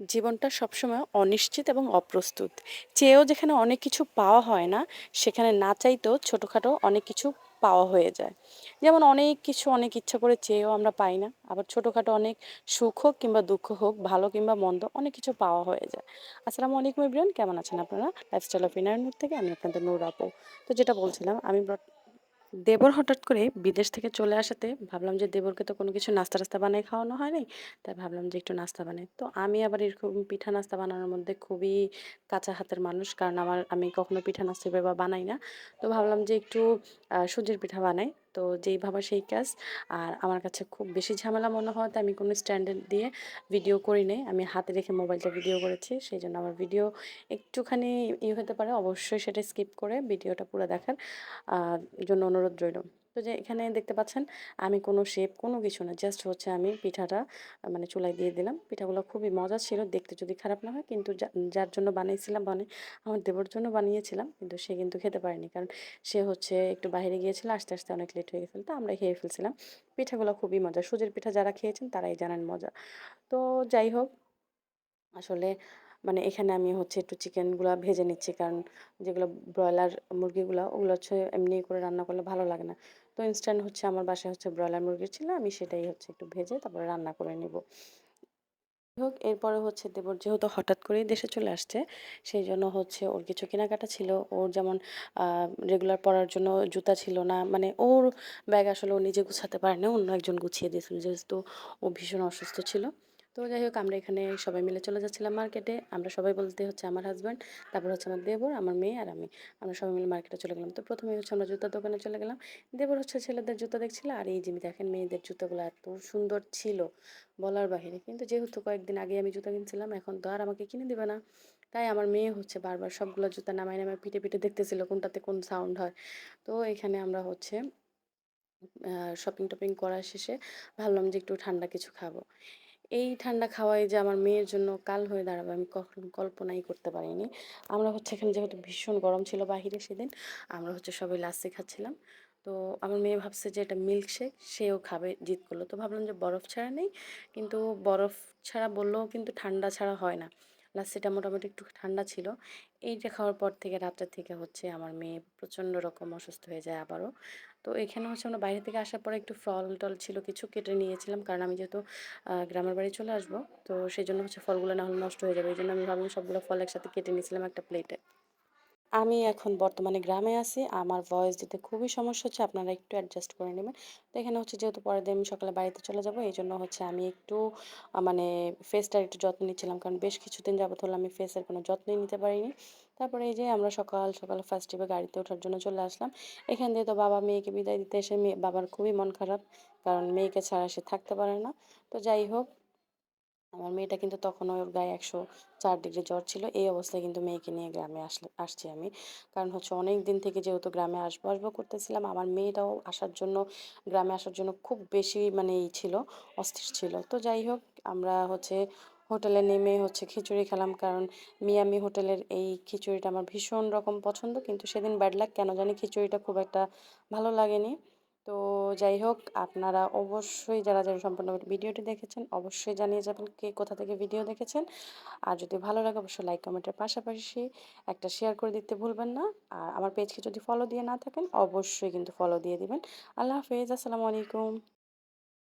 জীবনটা সবসময় অনিশ্চিত এবং অপ্রস্তুত। চেয়েও যেখানে অনেক কিছু পাওয়া হয় না, সেখানে না চাইতেও ছোটখাটো অনেক কিছু পাওয়া হয়ে যায়। যেমন অনেক কিছু অনেক ইচ্ছা করে চেয়েও আমরা পাই না। আবার ছোটোখাটো অনেক সুখ হোক কিংবা দুঃখ হোক, ভালো কিংবা মন্দ অনেক কিছু পাওয়া হয়ে যায়। আসসালামু আলাইকুম এভরিওয়ান কেমন আছেন আপনারা? লাইফস্টাইল অফ ইনারনুর থেকে আমি আপনাদের নূর আপু। তো যেটা বলছিলাম আমি দেবর হঠাৎ করে বিদেশ থেকে চলে আসাতে ভাবলাম যে দেবরকে তো কোনো কিছু নাস্তা-টাস্তা বানাই খাওয়ানো হয়নি। তাই ভাবলাম যে একটু নাস্তা বানাই। তো আমি আবার এরকম পিঠা নাস্তা বানানোর মধ্যে খুবই কাঁচা হাতের মানুষ। কারণ আমার, আমি কখনো পিঠা নাস্তা বা বানাই না। তো ভাবলাম যে একটু সুজির পিঠা বানাই। তো যেই ভাবা সেই কাজ। আর আমার কাছে খুব বেশি ঝামেলা মনে হওয়াতে আমি কোনো স্ট্যান্ডার্ড দিয়ে ভিডিও করি নাই। আমি হাতে রেখে মোবাইলটা ভিডিও করেছি। সেই জন্য আমার ভিডিও একটুখানি ই হতে পারে। অবশ্যই সেটা স্কিপ করে ভিডিওটা পুরো দেখার জন্য অনুরোধ রইল। তো যে এখানে দেখতে পাচ্ছেন আমি কোনো শেপ কোনো কিছু না। জাস্ট হচ্ছে আমি পিঠাটা মানে চুলায় দিয়ে দিলাম। পিঠাগুলো খুবই মজা ছিল। দেখতে যদি খারাপ না হয় কিন্তু যার জন্য বানিয়েছিলাম মানে আমার দেবর জন্য বানিয়েছিলাম। কিন্তু সে কিন্তু খেতে পারেনি। কারণ সে হচ্ছে একটু বাইরে গিয়েছিল। আসতে, আসতে অনেক লেট হয়ে গেছিল। তো আমরা খেয়ে ফেলছিলাম। পিঠাগুলো খুবই মজা। সুজির পিঠা যারা খেয়েছেন তারাই জানেন মজা। তো যাই হোক আসলে মানে এখানে আমি হচ্ছে একটু চিকেনগুলা ভেজে নিচ্ছি। কারণ যেগুলো ব্রয়লার মুরগিগুলা ওগুলো হচ্ছে এমনি করে রান্না করলে ভালো লাগে না। তো ইনস্ট্যান্ট হচ্ছে আমার বাসায় হচ্ছে ব্রয়লার মুরগি ছিল। আমি সেটাই হচ্ছে একটু ভেজে তারপরে রান্না করে নিব। হোক এরপরে হচ্ছে দেবর যেহেতু হঠাৎ করেই দেশে চলে আসছে, সেই জন্য হচ্ছে ওর কিছু কেনাকাটা ছিল। ওর যেমন রেগুলার পড়ার জন্য জুতা ছিল না। মানে ওর ব্যাগ আসলে ও নিজে গুছাতে পারেনি। অন্য একজন গুছিয়ে দিয়েছিল। যেহেতু ও ভীষণ অসুস্থ ছিল। তো যাই হোক আমরা এখানে সবাই মিলে চলে যাচ্ছিলাম মার্কেটে। আমরা সবাই বলতে হচ্ছে আমার হাজব্যান্ড তারপর হচ্ছে আমার দেবর, আমার মেয়ে আর আমি। আমরা সবাই মিলে মার্কেটে চলে গেলাম। তো ১ম এই হচ্ছে আমরা জুতার দোকানে চলে গেলাম। দেবর হচ্ছে ছেলেদের জুতা দেখছিল। আর এই যে দেখেন মেয়েদের জুতোগুলো এত সুন্দর ছিল বলার বাহিরে। কিন্তু যেহেতু কয়েকদিন আগে আমি জুতা কিনছিলাম, এখন তো আর আমাকে কিনে দিবে না। তাই আমার মেয়ে হচ্ছে বারবার সবগুলো জুতা নামায়, নামায় পিঠে পিটে দেখতেছিল কোনটাতে কোন সাউন্ড হয়। তো এখানে আমরা হচ্ছে শপিং-টপিং করা শেষে ভাবলাম যে একটু ঠান্ডা কিছু খাব। এই ঠান্ডা খাওয়াই যে আমার মেয়ের জন্য কাল হয়ে দাঁড়াবে আমি কখন কল্পনাই করতে পারিনি। আমরা হচ্ছে এখানে যেহেতু ভীষণ গরম ছিল বাহিরে সেদিন, আমরা হচ্ছে সবাই লাচ্ছি খাচ্ছিলাম। তো আমার মেয়ে ভাবছে যে এটা মিল্কশেক সেও খাবে জিত করল। তো ভাবলাম যে বরফ ছাড়া নেই। কিন্তু বরফ ছাড়া বললেও কিন্তু ঠান্ডা ছাড়া হয় না। লাচ্ছিটা মোটামুটি একটু ঠান্ডা ছিল। এইটা খাওয়ার পর থেকে রাত্রের থেকে হচ্ছে আমার মেয়ে প্রচণ্ড রকম অসুস্থ হয়ে যায় আবারও। তো এখানে হচ্ছে আমরা বাইরে থেকে আসার পরে একটু ফল-টল ছিল কিছু কেটে নিয়েছিলাম। কারণ আমি যেহেতু গ্রামের বাড়ি চলে আসব। তো সেই জন্য হচ্ছে ফলগুলো না হলে নষ্ট হয়ে যাবে। এই জন্য আমি ভাবলাম সবগুলো ফল একসাথে কেটে নিয়েছিলাম একটা প্লেটে। আমি এখন বর্তমানে গ্রামে আছি। আমার ভয়েস দিতে খুবই সমস্যা হচ্ছে। আপনারা একটু অ্যাডজাস্ট করে নেবেন তো এখানে হচ্ছে যেহেতু পরের দিন আমি সকালে বাড়িতে চলে যাব, জন্য হচ্ছে আমি একটু মানে ফেসটার একটু যত্ন নিচ্ছিলাম। কারণ বেশ কিছুদিন যাবত হলো আমি ফেসের কোনো যত্নই নিতে পারিনি। তারপরে এই যে আমরা সকাল, সকাল ফার্স্ট ট্রিপে গাড়িতে ওঠার জন্য চলে আসলাম। এখান দিয়ে তো বাবা মেয়েকে বিদায় দিতে এসে মেয়ে বাবার খুবই মন খারাপ। কারণ মেয়েকে ছাড়া সে থাকতে পারে না। তো যাই হোক আমার মেয়েটা কিন্তু তখন ওর গায়ে ১০৪ ডিগ্রি জ্বর ছিল। এই অবস্থায় কিন্তু মেয়েকে নিয়ে গ্রামে আসলে আসছি আমি। কারণ হচ্ছে অনেক দিন থেকে যেহেতু গ্রামে আসব, আসব করতেছিলাম। আমার মেয়েটাও আসার জন্য গ্রামে আসার জন্য খুব বেশি মানে ই ছিল, অস্থির ছিল। তো যাই হোক আমরা হচ্ছে হোটেলে নেমে হচ্ছে খিচুড়ি খেলাম। কারণ মিয়ামি হোটেলের এই খিচুড়িটা আমার ভীষণ রকম পছন্দ। কিন্তু সেদিন ব্যাড লাক কেন জানি খিচুড়িটা খুব একটা ভালো লাগেনি। তো যাই হোক আপনারা অবশ্যই যারা, যারা সম্পূর্ণ ভিডিওটি দেখেছেন অবশ্যই জানিয়ে যাবেন কে কোথা থেকে ভিডিও দেখেছেন। আর যদি ভালো লাগে অবশ্যই লাইক কমেন্টের পাশাপাশি একটা শেয়ার করে দিতে ভুলবেন না। আর আমার পেজকে যদি ফলো দিয়ে না থাকেন অবশ্যই কিন্তু ফলো দিয়ে দিবেন। আল্লাহ হাফেজ। আসসালামু আলাইকুম।